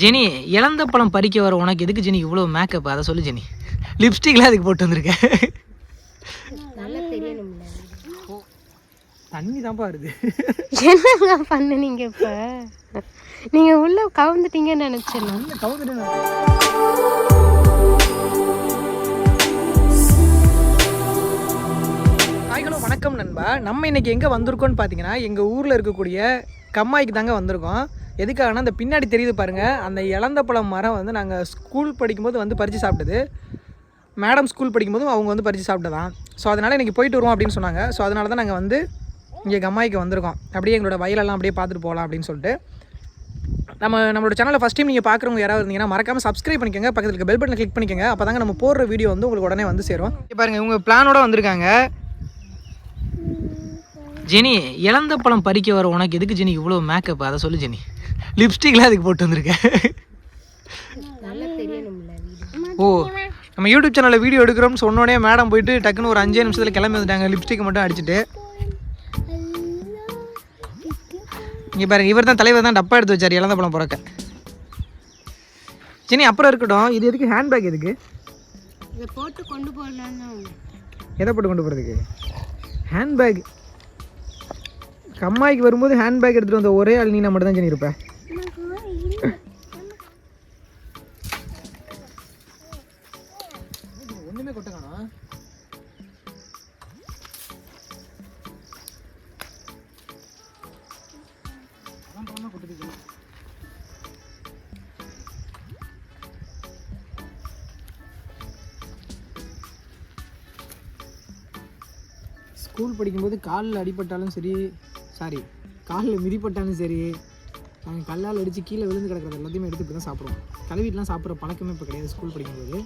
Jenny இளந்த பழம் பறிக்க வர உனக்கு எதுக்கு ஜெனி இவ்வளோ மேக்கப் அதை சொல்லு ஜெனி. லிப்ஸ்டிக்லாம் அதுக்கு போட்டு வந்திருக்க? நல்லா தெரியணும்ல தண்ணி தான்ப்பா வருது. என்னங்க பண்ணுனீங்க இப்ப? நீங்க உள்ள கவுந்துட்டீங்கன்னு நினைச்சேன் நான். ஹாய் ஹலோ வணக்கம் நண்பா. நம்ம இன்னைக்கு எங்கே வந்திருக்கோம்னு பார்த்தீங்கன்னா எங்கள் ஊரில் இருக்கக்கூடிய கம்மாய்க்கு தாங்க வந்திருக்கோம். எதுக்காகனா அந்த பின்னாடி தெரியுது பாருங்கள் அந்த இளந்த பழம் மரம் வந்து நாங்கள் ஸ்கூல் படிக்கும்போது வந்து பறித்து சாப்பிட்டது. மேடம் ஸ்கூல் படிக்கும்போதும் அவங்க வந்து பறித்து சாப்பிட்டதான் ஸோ அதனால் இன்றைக்கி போயிட்டு வருவோம் அப்படின்னு சொன்னாங்க. ஸோ அதனால தான் நாங்கள் வந்து இங்கே கம்மாய்க்கு வந்திருக்கோம். அப்படியே எங்களோட வயலெல்லாம் அப்படியே பார்த்துட்டு போகலாம் அப்படின்னு சொல்லிட்டு. நம்ம நம்மளோட சேனலில் ஃபஸ்ட் டைம் நீங்கள் பார்க்குறவங்க யாராவது இருந்தீங்கன்னா மறக்காமல் சப்ஸ்கிரைப் பண்ணிக்கோங்க. பக்கத்தில் இருக்க பெல் பட்டனை கிளிக் பண்ணிக்கோங்க. அப்போ தாங்க நம்ம போடுற வீடியோ வந்து உங்களுக்கு உடனே வந்து சேரும். இங்க பாருங்க இவங்க பிளானோட வந்திருக்காங்க. ஜெனி இழந்த பழம் பறிக்க வர உனக்கு எதுக்கு ஜெனி இவ்வளோ மேக்கப் அதை சொல்லு ஜெனி. லிப்ஸ்டிக்லாம் அதுக்கு போட்டு வந்திருக்க நல்லா தெரியணும்ல வீடு. ஓ நம்ம யூடியூப் சேனலில் வீடியோ எடுக்கிறோம்னு சொன்னோடனே மேடம் போயிட்டு டக்குன்னு ஒரு அஞ்சே நிமிஷத்தில் கிளம்பி வந்துட்டாங்க. லிப்ஸ்டிக் மட்டும் அடிச்சுட்டு. இங்கே பாருங்க இவர் தான் தலைவர் தான் டப்பா எடுத்து வச்சார். இளந்த பழம் பிறக்க. ஜெனி அப்புறம் இருக்கட்டும். இது எதுக்கு? ஹேண்ட்பேக் எதுக்கு? இதை போட்டு கொண்டு போகலான்னு எதை போட்டு கொண்டு போகிறதுக்கு ஹேண்ட்பேக் கம்மாய்க்கு வரும்போது ஹேண்ட்பேக் எடுத்துகிட்டு வந்த ஒரே ஆள் நீ மட்டும் தான் ஜெனி ஒண்ணுமே ஒன்றுமே கொட்ட ஸ்கூல் படிக்கும்போது காலில் அடிபட்டாலும் சரி சாரி காலில் மிதிப்பட்டாலும் சரி நாங்கள் கல்லால் அடித்து கீழே விழுந்து கிடக்கிறது எல்லாத்தையுமே எடுத்து இப்படி தான் சாப்பிடுவோம் கழுவிட்டுலாம் சாப்பிட்ற பழக்கமே இப்போ கிடையாது ஸ்கூல் படிக்கும்போது.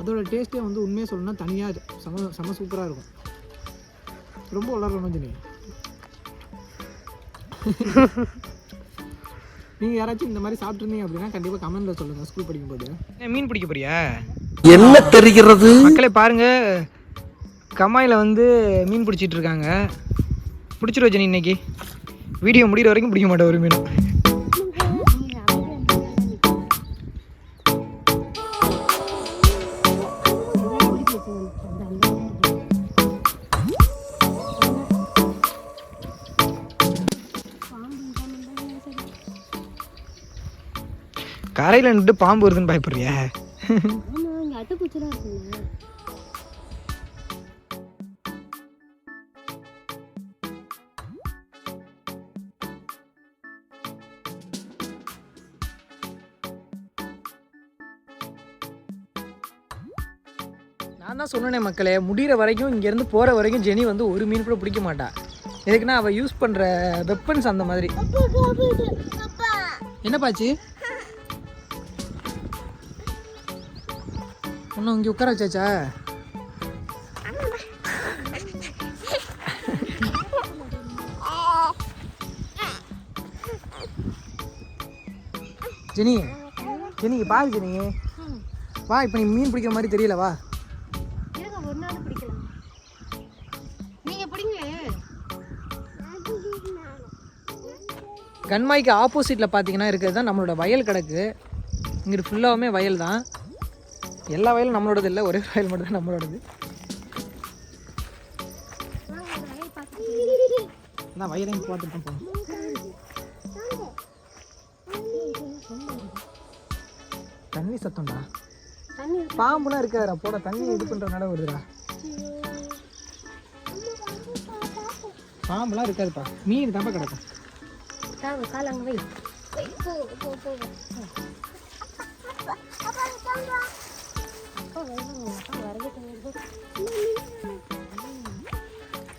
அதோட டேஸ்ட்டே வந்து உண்மையாக சொல்லணும்னா தனியாக செம செம சூப்பராக இருக்கும். ரொம்ப வளரணும் ஜெனி நீங்கள் யாராச்சும் இந்த மாதிரி சாப்பிட்ருந்தீங்க அப்படின்னா கண்டிப்பாக கமெண்ட்டில் சொல்லுங்கள் ஸ்கூல் படிக்கும்போது. மீன் பிடிக்க போறியா? என்ன தெரிகிறது? மக்களே பாருங்க. கம்மாயில் வந்து மீன் பிடிச்சிட்டு இருக்காங்க. பிடிச்சிருவ ஜெனி இன்னைக்கு? வீடியோ முடிகிற வரைக்கும் பிடிக்க மாட்டேன் ஒரு மீன். கரையில் நின்று பாம்பு வருதுன்னு பயப்படுறியா? நான் தான் சொன்னேனே மக்களே முடிகிற வரைக்கும் இங்கேருந்து போகிற வரைக்கும் ஜெனி வந்து ஒரு மீன் கூட பிடிக்க மாட்டா. எதுக்குன்னா அவள் யூஸ் பண்ணுற வெப்பன்ஸ் அந்த மாதிரி. என்னப்பாச்சு ஒன்றும் இங்கே உட்கார வச்சாச்சா? ஜெனி ஜெனி பாரு ஜெனி. வா இப்போ நீ மீன் பிடிக்கிற மாதிரி தெரியல வா. கண்மாய்க்கு ஆப்போசிட்டில் பார்த்தீங்கன்னா இருக்கிறது தான் நம்மளோட வயல் கிடக்கு. இங்கிட்டு ஃபுல்லாகவுமே வயல் தான். எல்லா வயலும் நம்மளோடது இல்லை ஒரே வயல் மட்டும் தான் நம்மளோடது. நான் வயலையும் பார்த்துட்டு போகணும் தண்ணி சத்தம்டா. பாம்புலாம் இருக்காதுடா போட தண்ணி இது பண்ணுறதுனால வருதுடா. பாம்புலாம் இருக்காதுப்பா. மீன் தான்ப்பா கிடக்கும். கால அங்க வை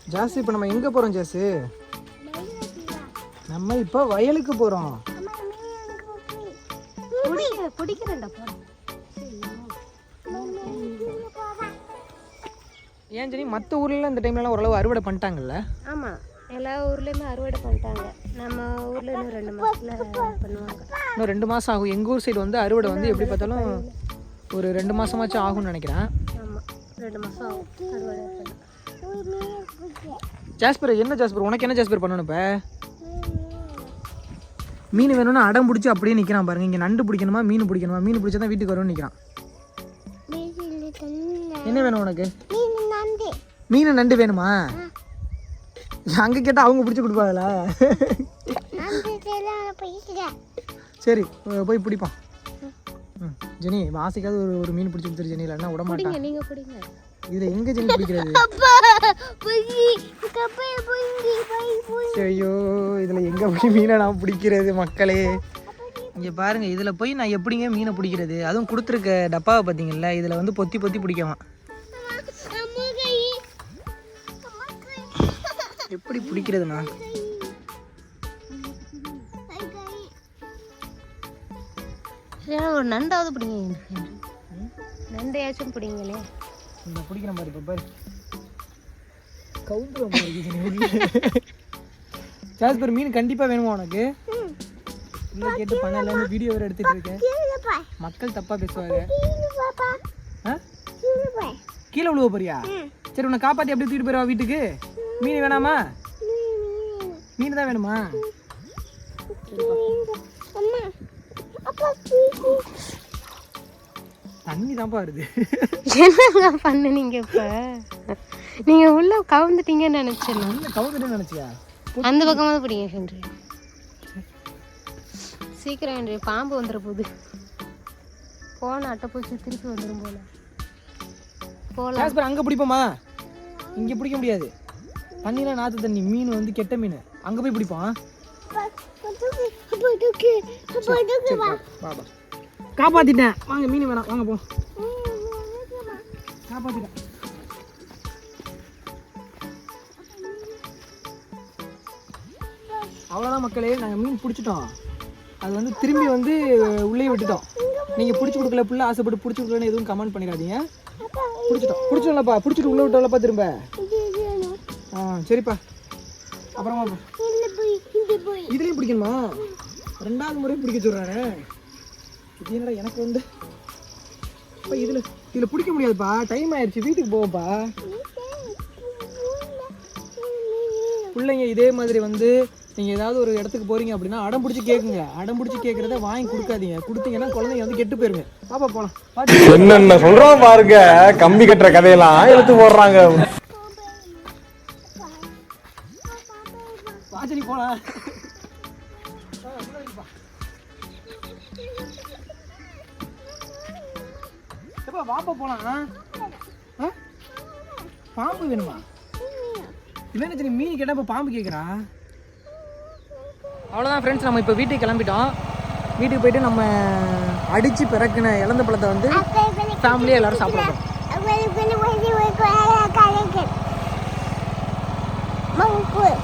ஜாஸ் இப்போ நம்ம எங்கே போகிறோம் ஜாஸு? நம்ம இப்போ வயலுக்கு போகிறோம் பிடிக்கிறேன்டா ஏன் சரி மற்ற ஊர்லலாம் இந்த டைம்லலாம் ஓரளவு அறுவடை பண்ணிட்டாங்கல்ல? ஆமா. எல்லா ஊர்லயுமே அறுவடை பண்ணிட்டாங்க. நம்ம ஊர்ல இன்னும் ரெண்டு மாசத்துல பண்ணுவாங்க. இன்னும் ரெண்டு மாதம் ஆகும். எங்கள் ஊர் சைடு வந்து அறுவடை வந்து எப்படி பார்த்தாலும் ஒரு ரெண்டு மாதமாச்சும் ஆகும்னு நினைக்கிறேன். ஆமா ரெண்டு மாசம் ஆகும். அறுவடை பண்ண. ஜாஸ்பர் என்ன ஜாஸ்பர்? உனக்கு என்ன ஜாஸ்பர் பண்ணணும் இப்போ? மீன் வேணும்னு அடம் பிடிச்சி அப்படியே நிற்கிறான் பாருங்க. இங்கே நண்டு பிடிக்கணுமா மீன் பிடிக்கணுமா? மீன் பிடிச்சா தான் வீட்டுக்கு வரும்னு நிற்கிறான் என்ன வேணும் உனக்கு? மீன் நண்டு. வேணுமா? அங்கே கேட்டால் அவங்க பிடிச்சி கொடுப்பாங்களா? சரி போய் பிடிப்பான் ஜெனி ஆசைக்காவது ஒரு ஒரு மீன் பிடிச்சி கொடுத்துரு ஜெனி. இல்லைன்னா விட மாட்டான் பிடிங்க நீங்க பிடிங்க. இதில் எங்கே ஜெனி பிடிக்கிறது? ஐயோ இதில் எங்கே போய் மீனை நான் பிடிக்கிறது மக்களே? இங்கே பாருங்க இதில் போய் நான் எப்படிங்க மீனை பிடிக்கிறது? அதுவும் கொடுத்துருக்க டப்பாவை பார்த்தீங்கல்ல இதில் வந்து பொத்தி பொத்தி பிடிக்கலாம் எப்படி பிடிக்கிறதுண்ணா? ஒரு நண்டாவது பிடிங்க. நண்டையாச்சும் பிடிங்களே. இந்த பிடிக்கிற மாதிரி இப்போ பாரு. கவுந்துற ஜாஸ்பர் மீன் கண்டிப்பாக வேணுமா உனக்கு? இல்லை கேட்டு பண்ணலன்னு வீடியோ வேறு எடுத்துட்டு இருக்கேன். மக்கள் தப்பாக பேசுவாங்க. கீழே விழுவ போறியா? சரி உன்னை காப்பாற்றி அப்படியே தூக்கிட்டு போயிடுவா வீட்டுக்கு? மீன் வேணாமா? மீன் தான் வேணுமா? தண்ணி தான்ப்பா வருது. என்னங்க பண்ணுனீங்க இப்ப? நீங்க உள்ள கவுந்துட்டீங்கன்னு நினைச்சேன். நான். என்ன கவுந்துட்டு நினச்சியா அந்த பக்கமா பிடிங்க ஹென்றி. சீக்கிரம் ஹென்றி பாம்பு வந்துட போகுது போன அட்டை பூச்சி திருப்பி வந்துடும் போல. போலாம். அங்கே பிடிப்போமா? இங்கே பிடிக்க முடியாது. தண்ணிலாம் நாற்று தண்ணி மீன் வந்து கெட்ட மீன். அங்கே போய் பிடிப்போம் காப்பாத்திட்டேன் வாங்க மீன் வேணாம் வாங்க போ காப்பாத்திட்டேன் அவ்வளோதான் மக்களே நாங்கள் மீன் பிடிச்சிட்டோம் அது வந்து திரும்பி வந்து உள்ளே விட்டுட்டோம் நீங்கள் பிடிச்சி கொடுக்கல பிள்ளை ஆசைப்பட்டு பிடிச்சி கொடுக்கலன்னு எதுவும் கமெண்ட் பண்ணிடாதீங்க பிடிச்சிட்டோம் பிடிச்சிடலப்பா பிடிச்சிட்டு உள்ளே விட்டோம்லப்பா திரும்ப ஆ சரிப்பா அப்புறமா இதுலயும் பிடிக்கணுமா? ரெண்டாவது முறை பிடிக்க சொல்றாரு. இது என்னடா எனக்கு வந்து அப்பா இதுல இதுல பிடிக்க முடியாதுப்பா. டைம் ஆயிடுச்சு வீட்டுக்கு போவோம்ப்பா. பிள்ளைங்க இதே மாதிரி வந்து நீங்க ஏதாவது ஒரு இடத்துக்கு போறீங்க அப்படின்னா அடம் பிடிச்சி கேக்குங்க. அடம் பிடிச்சி கேட்கறத வாங்கி கொடுக்காதீங்க. கொடுத்தீங்கன்னா குழந்தைங்க வந்து கெட்டு போயிருங்க. பாப்பா பாத்து என்னென்ன சொல்றோம் பாருங்க. கம்பி கட்டுற கதையெல்லாம் எடுத்து போடுறாங்க. வாசலி போலாம். வாப்பா வாப்பா போகலாம் பாம்பு வேணுமா? இவன் என்ன மீன் கேட்டால் பாம்பு கேட்குறா அவ்வளோதான் ஃப்ரெண்ட்ஸ் நம்ம இப்போ வீட்டுக்கு கிளம்பிட்டோம். வீட்டுக்கு போயிட்டு நம்ம அடித்து பிறக்கின இழந்த பழத்தை வந்து ஃபேமிலியாக எல்லோரும் சாப்பிடுவோம் Mangkuk.